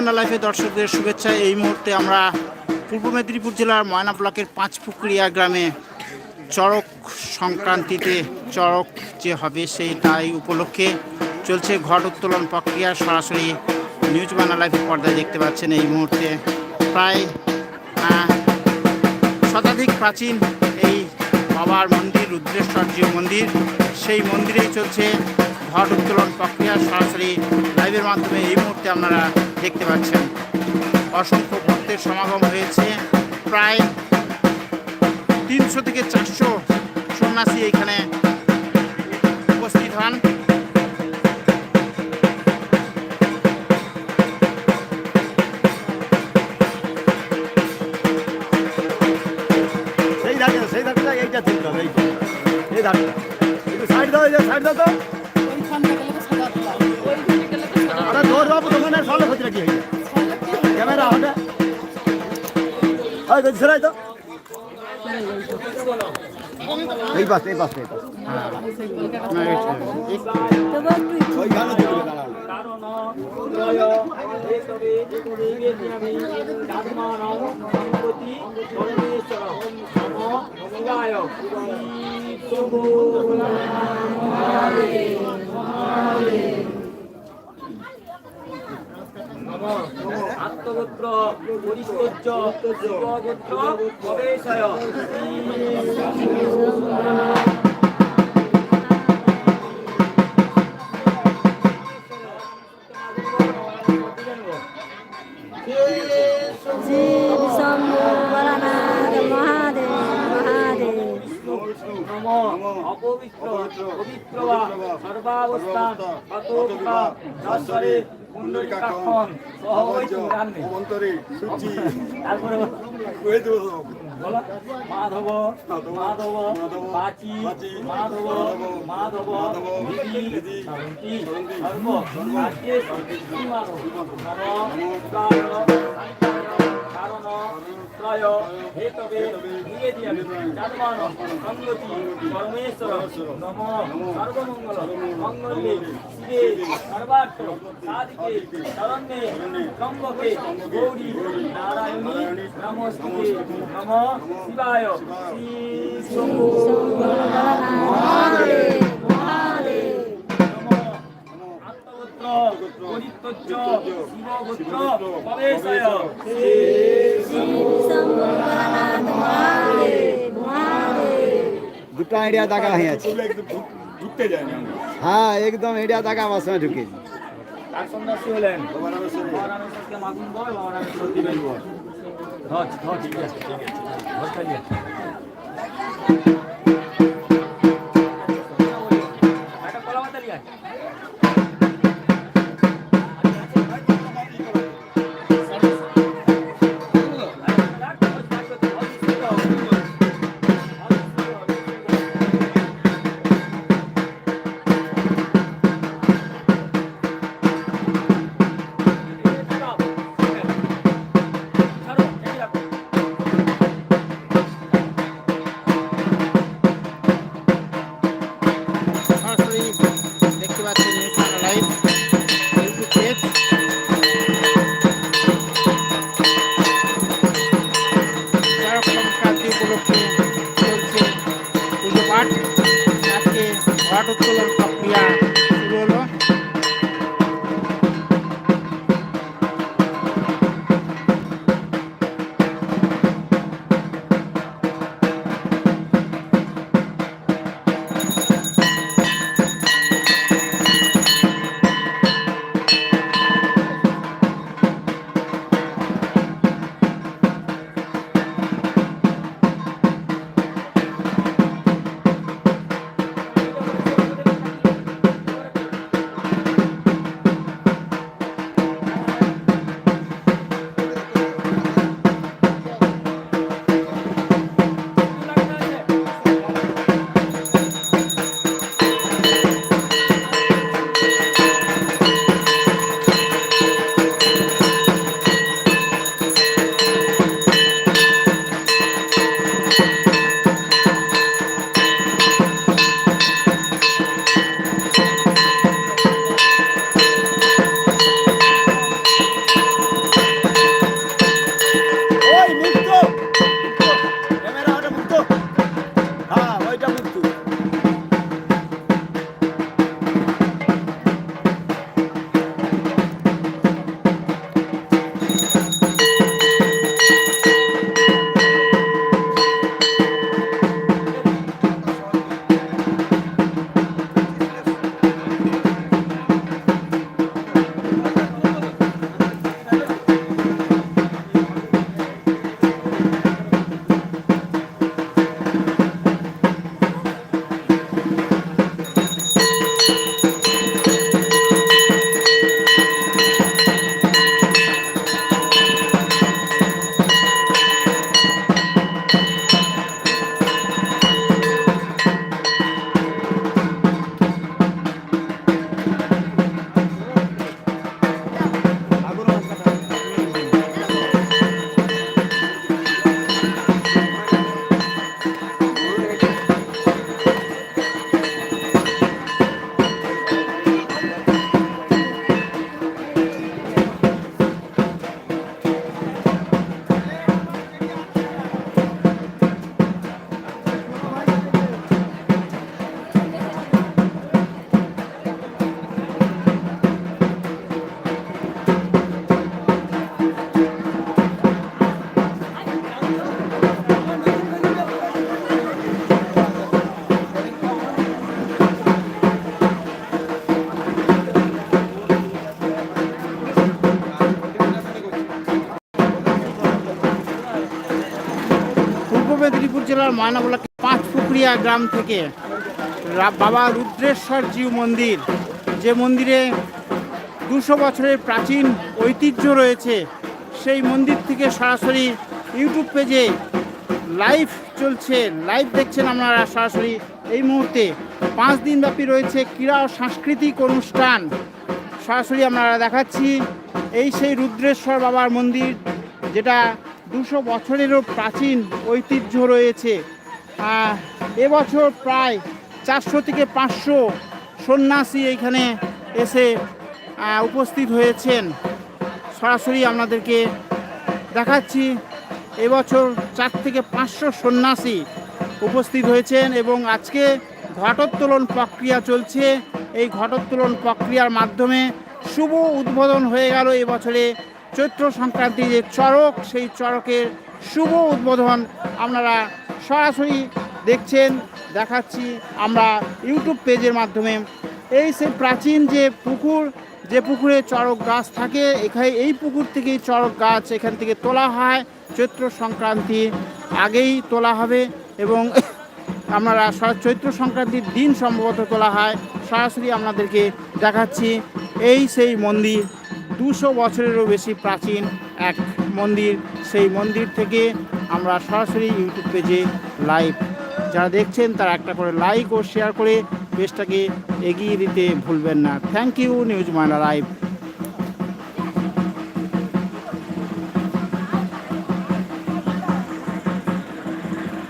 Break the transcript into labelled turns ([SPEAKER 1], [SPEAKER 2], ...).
[SPEAKER 1] বাংলা লাইফে দর্শকদের শুভেচ্ছা। এই মুহূর্তে আমরা পূর্ব মেদিনীপুর জেলার ময়না ব্লকের পাঁচপুকুরিয়া গ্রামে চড়ক সংক্রান্তিতে চড়ক যে হবে সেই তাই উপলক্ষে চলছে ঘট উত্তোলন প্রক্রিয়া। সরাসরি নিউজ বাংলা লাইফের পর্দায় দেখতে পাচ্ছেন এই মুহূর্তে প্রায় শতাধিক প্রাচীন এই বাবার মন্দির রুদ্রেশ্বরজিও মন্দির। সেই মন্দিরেই চলছে ঘট উত্তোলন প্রক্রিয়া সরাসরি লাইভের মাধ্যমে এই মুহূর্তে আপনারা দেখতে পাচ্ছেন। অসংখ্য ভক্তের সমাগম হয়েছে। প্রায় তিনশো থেকে চারশো সন্ন্যাসী এখানে উপস্থিত হন।
[SPEAKER 2] সেই ধারে, সেই ধারটা এইটা হবে এই একটু সাইড দাও সাইড দাও তো। আরে তোর বাবু দোকানে সলে হচ্ছে কি হয়েছে ক্যামেরা হবে। ওই দেখছি তো।
[SPEAKER 3] আত্মগোত্র পরিচর্য শিবগোত্র প্রবেশয় অপবিত্র পবিত্র বা সর্বাবস্থান পাতোকা নশ্বরে কুণ্ডলিকাক্ষণ সহবৈত জানবে
[SPEAKER 2] অন্তরে সূচি
[SPEAKER 3] তারপরে
[SPEAKER 2] কয়ে দেবো
[SPEAKER 3] মাধব মাধব মাধব মাধব বিধি সর্ব রাজ্যে মাধব। কারণ ত্রয় হেতবে দিয়ে দিয়ে জানমান সংগতি পরমেশ্বর নম সর্বমঙ্গল মঙ্গলে শিবে সর্বার্থ সাধিকে শরণ্যে ত্রম্বকে গৌরী নারায়ণী নমস্তে নম শিবায় শ্রী শম্ভু পরিত্যজ্য শিবগোত্র প্রবেশয়।
[SPEAKER 2] দুটো আইডিয়া দাগা হয়ে আছে। হ্যাঁ একদম আইডিয়া দাগা আমার সঙ্গে ঢুকে।
[SPEAKER 3] কার সন্ন্যাসী হলেন। ভগবানকে মাগুন বল ভগবানের দিবেন বল। ধর ধর ঠিক আছে ঠিক আছে
[SPEAKER 1] ময়নাবলাকে পাঁচ পুকুরিয়া গ্রাম থেকে বাবা রুদ্রেশ্বর জিউ মন্দির, যে মন্দিরে দুশো বছরের প্রাচীন ঐতিহ্য রয়েছে, সেই মন্দির থেকে সরাসরি ইউটিউব পেজে লাইভ চলছে, লাইভ দেখছেন আপনারা সরাসরি এই মুহূর্তে। পাঁচ দিনব্যাপী রয়েছে ক্রীড়া ও সাংস্কৃতিক অনুষ্ঠান। সরাসরি আমরা দেখাচ্ছি এই সেই রুদ্রেশ্বর বাবার মন্দির, যেটা দুশো বছরেরও প্রাচীন ঐতিহ্য রয়েছে। এবছর প্রায় চারশো থেকে পাঁচশো সন্ন্যাসী এইখানে এসে উপস্থিত হয়েছেন। সরাসরি আপনাদেরকে দেখাচ্ছি, এবছর চার থেকে পাঁচশো সন্ন্যাসী উপস্থিত হয়েছেন এবং আজকে ঘটোত্তোলন প্রক্রিয়া চলছে। এই ঘটোত্তোলন প্রক্রিয়ার মাধ্যমে শুভ উদ্বোধন হয়ে গেল এবছরে। চৈত্র সংক্রান্তি যে চড়ক, সেই চড়কের শুভ উদ্বোধন আপনারা সরাসরি দেখছেন, দেখাচ্ছি আমরা ইউটিউব পেজের মাধ্যমে। এই সে প্রাচীন যে পুকুর, যে পুকুরে চড়ক গাছ থাকে, এখানে এই পুকুর থেকেই চড়ক গাছ এখান থেকে তোলা হয়। চৈত্র সংক্রান্তি আগেই তোলা হবে এবং আপনারা চৈত্র সংক্রান্তির দিন সম্ভবত তোলা হয়। সরাসরি আপনাদেরকে দেখাচ্ছি। এই সেই মন্দির দুশো বছরেরও বেশি প্রাচীন এক মন্দির। সেই মন্দির থেকে আমরা সরাসরি ইউটিউব পেজে লাইভ। যারা দেখছেন, তারা একটা করে লাইক ও শেয়ার করে পেজটাকে এগিয়ে দিতে ভুলবেন না। Thank you news Maina live